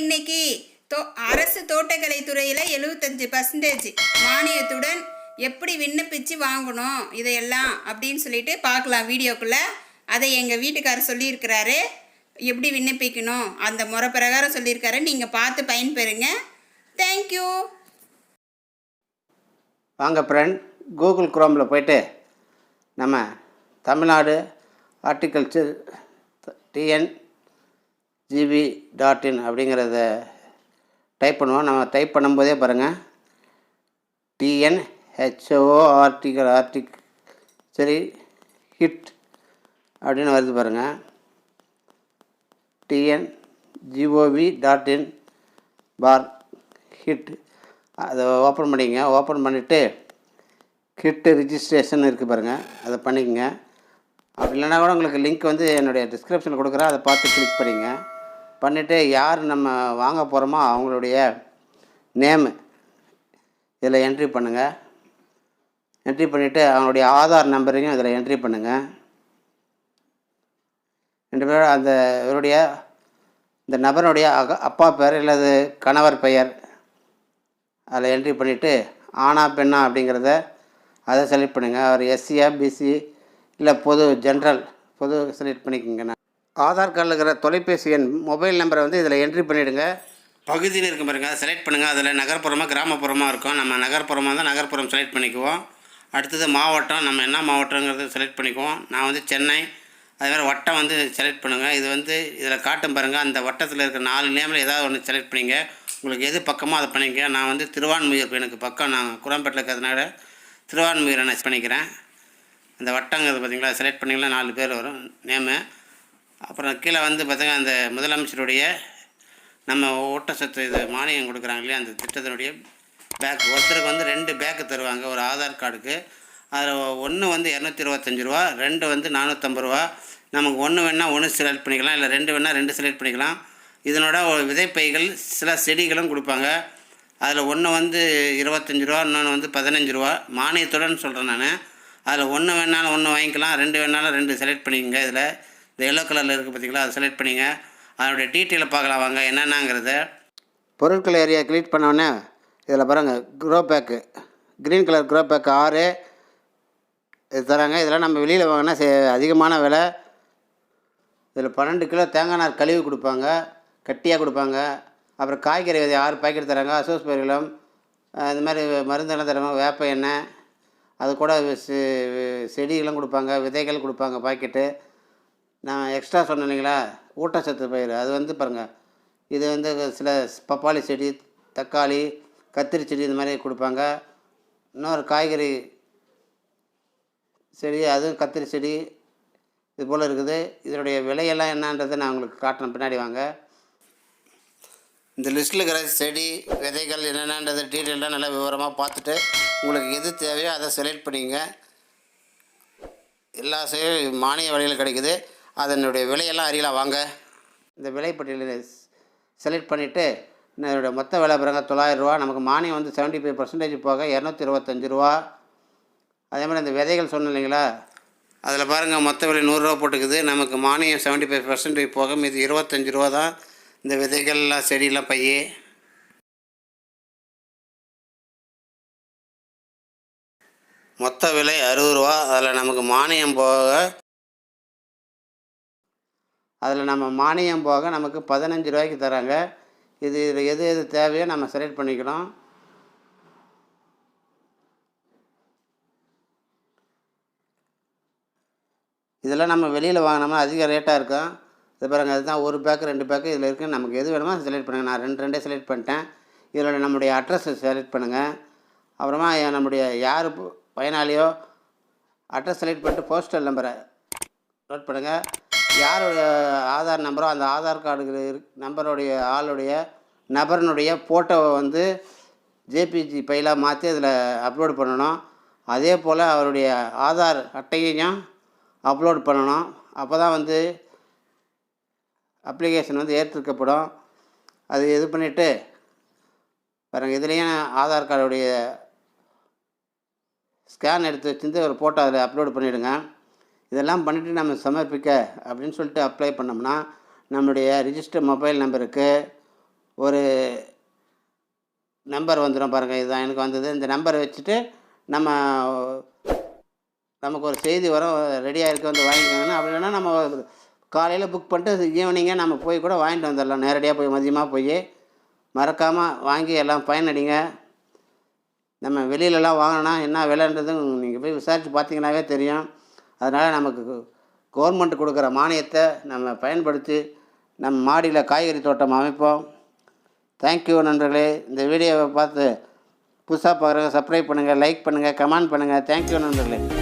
இன்னைக்கு. தோ அரசு தோட்டக்கலை துறையில் எழுபத்தஞ்சு பர்சன்டேஜ் மானியத்துடன் எப்படி விண்ணப்பிச்சு வாங்கணும் இதையெல்லாம் அப்படின்னு சொல்லிட்டு பார்க்கலாம் வீடியோக்குள்ளே. அதை எங்கள் வீட்டுக்காரர் சொல்லியிருக்கிறாரு. எப்படி விண்ணப்பிக்கணும்? அந்த முறை பிரகாரம் சொல்லியிருக்காரு. நீங்கள் பார்த்து பயன்பெறுங்க. தேங்க்யூ வாங்க ஃப்ரெண்ட் கூகுள் குரோமில் போயிட்டு நம்ம Tamil Nadu horticulture TN GB dot in அப்படிங்கிறத டைப் பண்ணுவோம். நம்ம டைப் பண்ணும்போதே பாருங்கள் டிஎன் ஹெச்ஓ ஆர்டிகல் ஆர்டிக் சரி ஹிட் அப்படின்னு வருது பாருங்கள் டிஎன் ஜிஓவி டாட் இன் பார் ஹிட் அதை ஓப்பன் பண்ணிக்கங்க. ஓப்பன் பண்ணிவிட்டு ஹிட்டு ரிஜிஸ்ட்ரேஷன் இருக்குது பாருங்கள் அதை பண்ணிக்கங்க. அப்படி இல்லைன்னா கூட உங்களுக்கு லிங்க் வந்து என்னுடைய டிஸ்கிரிப்ஷனில் கொடுக்குறேன். அதை பார்த்து கிளிக் பண்ணிங்க பண்ணிவிட்டு யார் நம்ம வாங்க போகிறோமோ அவங்களுடைய நேமு. இதில் என்ட்ரி பண்ணுங்கள் என்ட்ரி பண்ணிவிட்டு அவங்களுடைய ஆதார் நம்பரையும் இதில் என்ட்ரி பண்ணுங்கள் ரெண்டு பேரும் அந்த இவருடைய இந்த நபருடைய அப்பா பேர் அல்லது கணவர் பெயர். அதில் என்ட்ரி பண்ணிவிட்டு ஆனா பெண்ணா அப்படிங்கிறத அதை செலக்ட் பண்ணுங்கள் அவர் எஸ்சியா பிசி இல்லை பொது ஜென்ரல் பொது செலக்ட் பண்ணிக்கோங்க ஆதார் கார்டில் இருக்கிற தொலைபேசி எண் மொபைல் நம்பரை வந்து இதில் என்ட்ரி பண்ணிவிடுங்க பகுதியில் இருக்க பாருங்க அதை செலக்ட் பண்ணுங்கள் அதில் நகர்ப்புறமாக கிராமப்புறமாக இருக்கும். நம்ம நகர்ப்புறமாக இருந்தால் நகர்ப்புறம் செலக்ட் பண்ணிக்குவோம். அடுத்தது மாவட்டம் நம்ம என்ன மாவட்டங்கிறத செலக்ட் பண்ணிக்குவோம். நான் வந்து சென்னை அதே மாதிரி வட்டம் வந்து செலக்ட் பண்ணுங்கள் இது வந்து இதில் காட்டும் பாருங்கள் அந்த வட்டத்தில் இருக்கிற நாலு நேமில் ஏதாவது ஒன்று செலக்ட் பண்ணிங்க. உங்களுக்கு எது பக்கமோ அதை பண்ணிக்க நான் வந்து திருவான்மையூர் எனக்கு பக்கம் நான் குரம்பேட்டில் இருக்கிறதுனால திருவான்மையூரை நான் பண்ணிக்கிறேன். அந்த வட்டங்கிறது பார்த்தீங்களா செலக்ட் பண்ணிங்களா நாலு பேர் வரும் நேமு அப்புறம் கீழே வந்து பார்த்திங்கன்னா அந்த முதலமைச்சருடைய நம்ம ஊட்டச்சத்து இது மானியம் கொடுக்குறாங்க இல்லையா? அந்த திட்டத்தினுடைய பேக். ஒருத்தருக்கு வந்து ரெண்டு பேக்கு தருவாங்க ஒரு ஆதார் கார்டுக்கு. அதில் ஒன்று வந்து இரநூத்தி இருபத்தஞ்சி ரூபா ரெண்டு வந்து நானூற்றம்பது ரூபா. நமக்கு ஒன்று வேணால் ஒன்று செலக்ட் பண்ணிக்கலாம் இல்லை ரெண்டு வேணால் ரெண்டு செலக்ட் பண்ணிக்கலாம். இதனோட விதைப்பைகள் சில செடிகளும் கொடுப்பாங்க. அதில் ஒன்று வந்து இருபத்தஞ்சி ரூபா இன்னொன்று வந்து பதினஞ்சு ரூபா. மானியத்துடன் சொல்கிறேன் நான். அதில் ஒன்று வேணாலும் ஒன்று வாங்கிக்கலாம் ரெண்டு வேணாலும் ரெண்டு செலக்ட் பண்ணிக்கங்க இதில். இந்த எல்லோ கலரில் இருக்குது பார்த்தீங்களா அதை செலக்ட் பண்ணிங்க. அதனுடைய டீட்டெயிலை பார்க்கலாம் வாங்க. என்னென்னங்கிறத. பொருட்கள் ஏரியா கிளிக் பண்ணோடனே இதில் பாருங்கள் grow bag green colour grow bag ஆறு. இது தராங்க. இதெல்லாம் நம்ம வெளியில் வாங்கினா அதிகமான விலை. இதில் பன்னெண்டு கிலோ தேங்காய் நார் கழுவி கொடுப்பாங்க. கட்டியாக கொடுப்பாங்க. அப்புறம் காய்கறி விதை ஆறு பாக்கெட் தராங்க. அசோஸ் பயிர்களும் இந்த மாதிரி மருந்தெல்லாம் தராங்க. வேப்ப எண்ணெய். அது கூட செடிகளும் கொடுப்பாங்க. விதைகள் கொடுப்பாங்க பாக்கெட்டு நான் எக்ஸ்ட்ரா சொன்னேன் இல்லைங்களா? ஊட்டச்சத்து பயிர் அது வந்து பாருங்கள் இது வந்து சில பப்பாளி செடி தக்காளி கத்திரி செடி இந்த மாதிரி கொடுப்பாங்க. இன்னொரு காய்கறி செடி அதுவும் கத்திரி செடி இது போல் இருக்குது. இதனுடைய விலையெல்லாம் என்னன்றதை நான் உங்களுக்கு காட்டுறேன் பின்னாடி வாங்க. இந்த லிஸ்ட்டில் இருக்கிற செடி விதைகள் என்னென்னன்றது டீட்டெயிலாக நல்லா விவரமாக பார்த்துட்டு உங்களுக்கு எது தேவையோ அதை செலக்ட் பண்ணிங்க எல்லா செடியும் மானிய விலையில் கிடைக்குது. அதனுடைய விலையெல்லாம் அறியலாம் வாங்க. இந்த விலைப்பட்டியலை செலக்ட் பண்ணிவிட்டு என்னோடய மொத்த விலை பாருங்க தொள்ளாயிரம் ரூபா. நமக்கு மானியம் வந்து செவன்ட்டி ஃபைவ் பர்சன்டேஜ் போக இரநூத்தி இருபத்தஞ்சி ரூபா. அதே மாதிரி இந்த விதைகள் சொன்னோம் இல்லைங்களா? அதில் பாருங்கள் மொத்த விலை நூறுரூவா போட்டுக்குது. நமக்கு மானியம் செவன்ட்டி ஃபைவ் பர்சன்டேஜ் போக மீது இருபத்தஞ்சி ரூபா தான் இந்த விதைகள்லாம் செடியெல்லாம் பையே. மொத்த விலை அறுபது ரூபா. அதில் நமக்கு மானியம் போக அதில் நம்ம மானியம் போக நமக்கு பதினஞ்சு ரூபாய்க்கு தராங்க. இது இதில் எது எது தேவையோ நம்ம செலக்ட் பண்ணிக்கணும் இதெல்லாம் நம்ம வெளியில் வாங்கினோம்னா அதிக ரேட்டாக இருக்கும். இது பாருங்க அதுதான் ஒரு பேக்கு ரெண்டு பேக்கு இதில் இருக்குது நமக்கு எது வேணுமோ செலக்ட் பண்ணுங்கள் நான் ரெண்டு ரெண்டே செலக்ட் பண்ணிட்டேன். இதோட நம்முடைய அட்ரஸை செலக்ட் பண்ணுங்கள் அப்புறமா நம்முடைய யார் பயனாளியோ அட்ரஸ் செலக்ட் பண்ணிட்டு போஸ்டல் நம்பரை நோட் பண்ணுங்கள் யாருடைய ஆதார் நம்பரோ அந்த ஆதார் கார்டு நம்பருடைய ஆளுடைய நபரனுடைய ஃபோட்டோவை வந்து ஜேபிஜி ஃபைலாக மாற்றி அதில் அப்லோடு பண்ணணும். அதே போல் அவருடைய ஆதார் அட்டையையும் அப்லோட் பண்ணணும். அப்போ தான் வந்து அப்ளிகேஷன் வந்து ஏற்றுக்கப்படும் அது இது பண்ணிவிட்டு பாருங்கள் இதுலேயும் ஆதார் கார்டுடைய ஸ்கேன் எடுத்து வச்சுருந்து ஒரு ஃபோட்டோ அதில் அப்லோடு பண்ணிவிடுங்க இதெல்லாம் பண்ணிவிட்டு நம்ம சமர்ப்பிக்க அப்படின்னு சொல்லிட்டு அப்ளை பண்ணோம்னா நம்மளுடைய ரிஜிஸ்டர் மொபைல் நம்பருக்கு ஒரு நம்பர் வந்துடும் பாருங்கள் இதுதான் எனக்கு வந்தது. இந்த நம்பரை வச்சுட்டு நம்ம நமக்கு ஒரு செய்தி வரும். ரெடியாக இருக்க வந்து வாங்கிக்கோங்கன்னு. அப்படி இல்லைன்னா நம்ம காலையில் புக் பண்ணிட்டு ஈவினிங்கே நம்ம போய் கூட வாங்கிட்டு வந்துடலாம். நேரடியாக போய் மதியமாக போய். மறக்காமல் வாங்கி எல்லாம் பயனடிங்க. நம்ம வெளியிலலாம் வாங்கினா என்ன விலைன்றது நீங்கள் போய் விசாரித்து பார்த்தீங்கன்னாவே தெரியும். அதனால் நமக்கு கவர்மெண்ட் கொடுக்குற மானியத்தை நம்ம பயன்படுத்தி நம் மாடியில் காய்கறி தோட்டம் அமைப்போம். தேங்க்யூ நண்பர்களே. இந்த வீடியோவை பார்த்து புதுசாக பார்க்குறவங்க சப்ஸ்கிரைப் பண்ணுங்கள் லைக் பண்ணுங்கள் கமெண்ட் பண்ணுங்கள் தேங்க்யூ நண்பர்களே.